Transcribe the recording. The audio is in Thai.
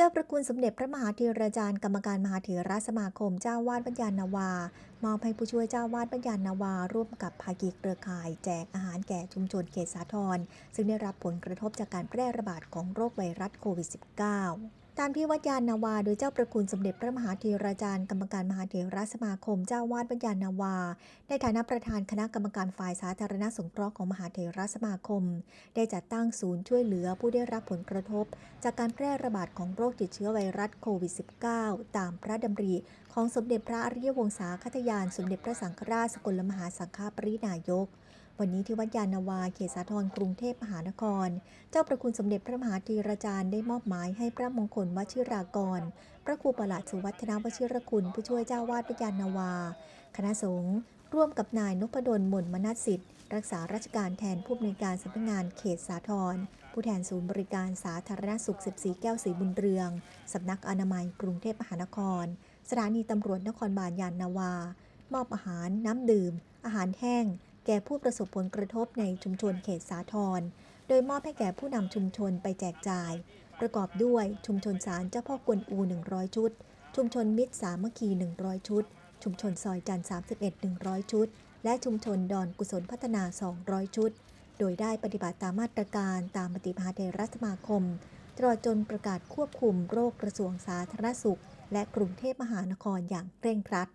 จ้าประคุณสมเด็จพระมหาเถราจารย์กรรมการมหาเถรสมาคมเจ้าวาดปัญญานาวามอบให้ผู้ช่วยเจ้าวาดปัญญานาวา ร่วมกับภาคีเครือข่าย แจกอาหารแก่ชุมชนเขตสาทรซึ่งได้รับผลกระทบจากการแพร่ระบาดของโรคไวรัสโควิด -19 ตามที่วัดยานนาวา โดยเจ้าประคุณสมเด็จพระมหาเถราจารย์กรรมการมหาเถรสมาคม เจ้าวาดปัญญานนาวา ในฐานะประธานคณะกรรมการฝ่ายสาธารณสงเคราะห์ของมหาเถรสมาคม ได้จัดตั้งศูนย์ช่วยเหลือผู้ได้รับผลกระทบ จากการแพร่ระบาดของโรคติดเชื้อไวรัสโควิด -19 ตามพระดำริของสมเด็จพระอริยวงศาคตยาน สมเด็จพระสังฆราชสกลมหาสังฆปรินายก วันนี้ที่วัดยานาวาเขตสาทรกรุงเทพมหานคร เจ้าประคุณสมเด็จพระมหาธีราจารย์ได้มอบหมายให้พระมงคลวชิรากร พระครูประหลัดสุวัฒนวชิรคุณผู้ช่วยเจ้าวาดวัดยานาวา คณะสงฆ์ร่วมกับนายนพดลหม่นมนัสสิทธิ์รักษาราชการแทนผู้อำนวยการสำนักงานเขตสาทรผู้แทนศูนย์บริการสาธารณสุข 14 แก้วสีบุญเรืองสำนักอนามัยกรุงเทพมหานคร สถานีตำรวจนครบาลยานนาวา มอบอาหารน้ำดื่ม อาหารแห้ง แก่ผู้ประสบผลกระทบในชุมชนเขตสาทรโดยมอบให้แก่ผู้นำชุมชนไปแจกจ่าย ประกอบด้วยชุมชนสารเจ้าพ่อกวนอู 100 ชุด ชุมชนมิตรสามัคคี 100 ชุด ชุมชนซอยจันทร์31 100 ชุด และชุมชนดอนกุศลพัฒนา 200 ชุด โดยได้ปฏิบัติตามมาตรการตามมติมหาเทรสมาคมตลอดจนประกาศควบคุมโรคกระทรวงสาธารณสุข และกรุงเทพมหานครอย่างเคร่งครัด